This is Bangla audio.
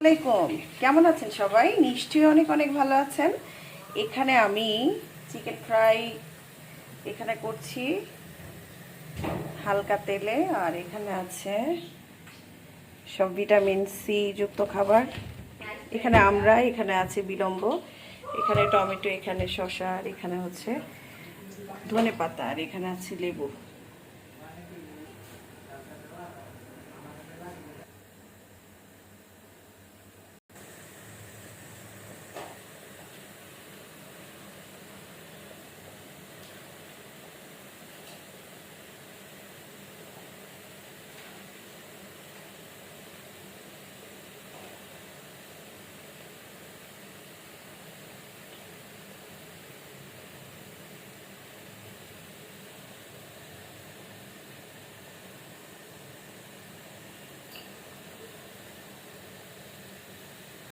আসসালামাইকুম কেমন আছেন সবাই? নিশ্চয়ই অনেক অনেক ভালো আছেন। এখানে আমি চিকেন ফ্রাই এখানে করছি হালকা তেলে, আর এখানে আছে সব ভিটামিন সি যুক্ত খাবার। এখানে আমরা, এখানে আছে বিলম্ব, এখানে টমেটো, এখানে শসা, আর এখানে হচ্ছে ধনে পাতা আর এখানে আছে লেবু।